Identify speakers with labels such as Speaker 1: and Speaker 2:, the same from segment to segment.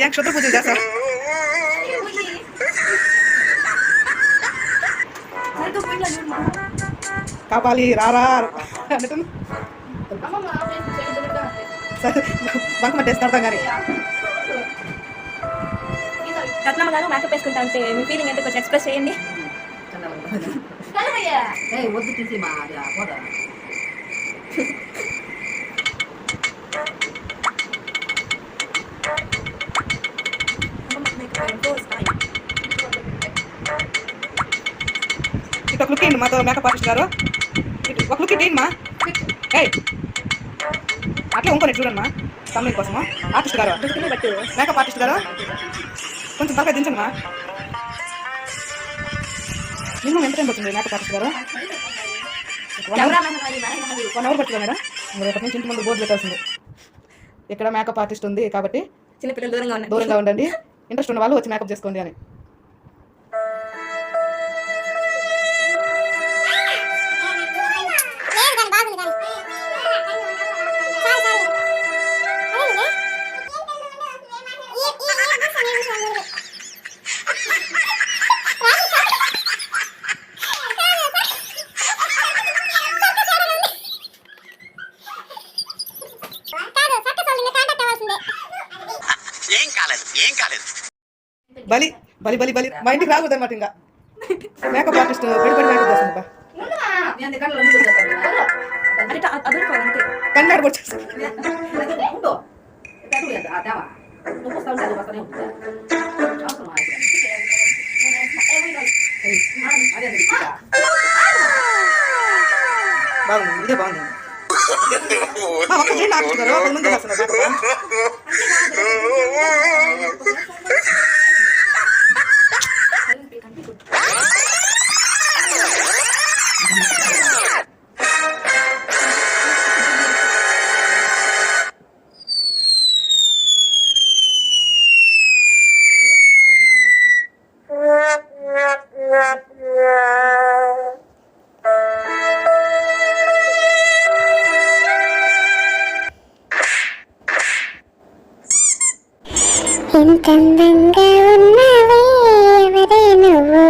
Speaker 1: Jak nక్షత్ర పూజ చేస్తారు కాపాలి రారా అన్నట్టు బంక్ మట్టేస్తాడతాం కానీ
Speaker 2: రత్నమ్మ గారు మేకప్ వేసుకుంటా అంటే మీ ఫీలింగ్ ఎందుకు కొంచెం ఎక్స్ప్రెస్ చేయండి
Speaker 3: వద్దు తీసి మా
Speaker 1: ఇటు ఒక లుక్ మాతో మేకప్ ఆర్టిస్ట్ గారు. ఇటు ఒక లుక్ ఇటు మా. ఏయ్! అట్లా ఇంకొని చూడండి మా. తమిళ కోసము. ఆర్టిస్ట్ గారు. మేకప్ ఆర్టిస్ట్ గారు. కొంచెం తలకాయ దించండి మా. మినిమం ఎంత టైం పడుతుంది makeup artist garu? One hour పడుతుందా మేడం? మీరు రేపటి నుంచి ఇంటి ముందు బోర్డు పెట్టాల్సింది. ఇక్కడ మేకప్ ఆర్టిస్ట్ ఉంది కాబట్టి
Speaker 2: చిన్నపిల్లలు దూరంగా
Speaker 1: దూరంగా ఉండండి. ఇంట్రెస్ట్ ఉన్న వాళ్ళు వచ్చి మేకప్ చేసుకోండి అని.
Speaker 4: ఏం కాలేదు ఏం కాలేదు.
Speaker 1: బలి బలి బలి బలి. మా ఇంటికి రాకూడదు అనమాట ఇంకా. మేకప్ ఆర్టిస్ట్ పడి పడి మేకప్ చేస్తుంది కన్నాడు బాగుంది ఇదే బాగుంది. చేస్తున్నారు
Speaker 5: ఎంతందంగా ఉన్నావే ఎవరే నువ్వు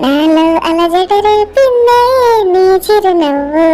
Speaker 5: నాలో అలజడరే పిన్నే నీ చిరునవ్వు